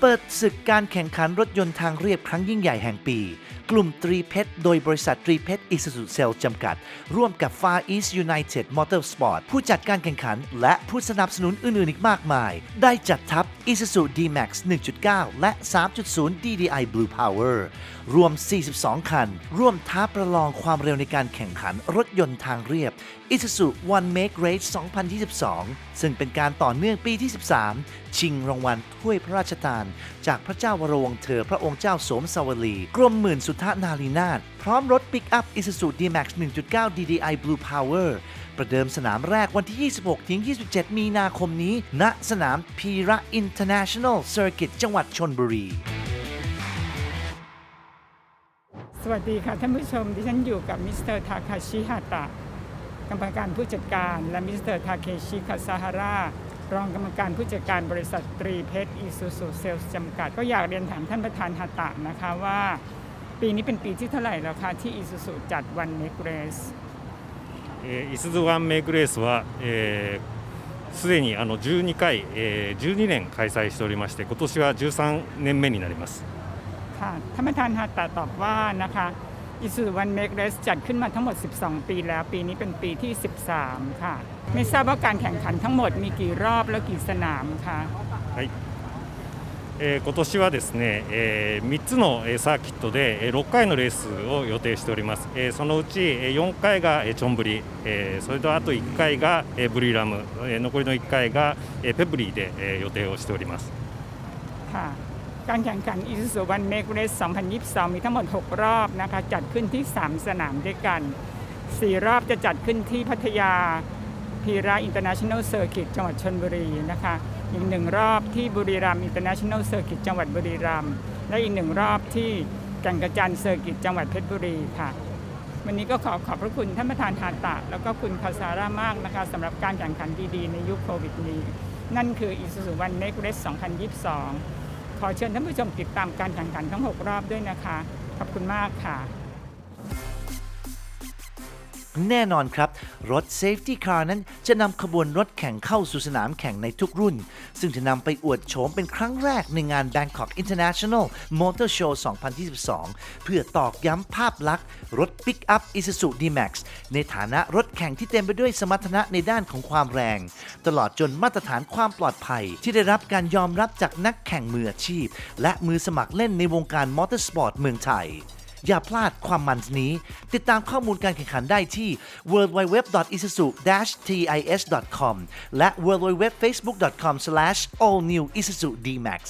เปิดศึกการแข่งขันรถยนต์ทางเรียบครั้งยิ่งใหญ่แห่งปี กลุ่มตรีเพชรโดยบริษัทตรีเพชรอิส u ุเซลจำกัด ร่วมกับ Far East United Motorsport ผู้จัดการแข่งขัน และผู้สนับสนุนอื่นๆอีกมากมาย ได้จัดทัพ Isuzu D-Max 1.9 และ 3.0 DDI Blue Power รวม 42 คัน ร่วมท้าประลองความเร็วในการแข่งขันรถยนต์ทางเรียบ Isuzu One Make Race 2022 ซึ่งเป็นการต่อเนื่องปีที่ 13 ชิงรางวัลถ้วยพระราชทาน จากพระเจ้าวรวงเธอพระองค์เจ้าสมสวลีกรมหมื่นสุทธนารีนาถพร้อมรถปิกอัพ Isuzu D-Max 1.9 DDI Blue Power ประเดิมสนามแรกวันที่ 26-27 มีนาคมนี้ ณ สนามพีระ International Circuit จังหวัดชนบุรี สวัสดีค่ะท่านผู้ชม ดิฉันอยู่กับมิสเตอร์ทาคาชิฮาตะ กรรมการผู้จัดการ และมิสเตอร์ทาเคชิคาซาฮาร่ารองกรรมการผู้จัดการบริษัทตรีเพชรอีซูซูเซลส์จำกัด ก็อยากเรียนถามท่านประธานฮาตะนะคะว่า ปีนี้เป็นปีที่เท่าไหร่แล้วคะที่อีซูซูจัดวันเมกเรส えー、いすゞワンメイクレースはえーすでにあの12回、えー、12年開催しておりまして今年は13年目になります ค่ะท่านประธานฮาตะตอบว่านะคะอีซูวันเมกเรสจัดขึ้นมาทั้งหมด 12 ปีแล้ว ปีนี้เป็นปีที่ 13 ค่ะ ไม่ทราบว่าการแข่งขันทั้งหมดมีกี่รอบและกี่สนามคะ はい えー今年はですね、え3つのえーサーキットでえー6回のレースを予定しております、えーそのうちえー4回がえーチョンブリ、えーそれとあと1回がえーブリーラム、えー残りの1回がえーペブリーでえー予定をしております ค่ะการแข่งขัน i s u z u One Make Race 2022 มีทั้งหมด 6 รอบนะคะ จัดขึ้นที่ 3 สนามด้วยกัน 4 รอบจะจัดขึ้นที่พัทยา พีระ International Circuit จังหวัดชนบุรีนะคะอีกหนึ่งรอบที่บุรีรัมย์ International Circuit จังหวัดบุรีรัมย์และอีกหนึ่งรอบที่แก่งกระจานเซอร์กิตจังหวัดเพชรบุรีค่ะ วันนี้ก็ขอขอบพระคุณท่านประธานฮาตะ แล้วก็คุณคาซาร่ามากนะคะสำหรับการแข่งขันดีๆ ในยุคโควิดนี้ นั่นคือ Isuzu One Make Race 2022 ขอเชิญท่านผู้ชมติดตามการแข่งขันทั้ง 6 รอบด้วยนะคะ ขอบคุณมากค่ะ แน่นอนครับ รถ Safety Car นั้นจะนำขบวนรถแข่งเข้าสู่สนามแข่งในทุกรุ่น ซึ่งจะนำไปอวดโฉมเป็นครั้งแรกในงาน Bangkok International Motor Show 2022 เพื่อตอกย้ำภาพลักษณ์ รถ Pick Up Isuzu D-Max ในฐานะรถแข่งที่เต็มไปด้วยสมรรถนะในด้านของความแรง ตลอดจนมาตรฐานความปลอดภัย ที่ได้รับการยอมรับจากนักแข่งมืออาชีพ และมือสมัครเล่นในวงการมอเตอร์สปอร์ตเมืองไทย อย่าพลาดความมันนี้ ติดตามข้อมูลการแข่งขันได้ที่ www.isuzu-tis.com และ www.facebook.com/allnewisuzu dmax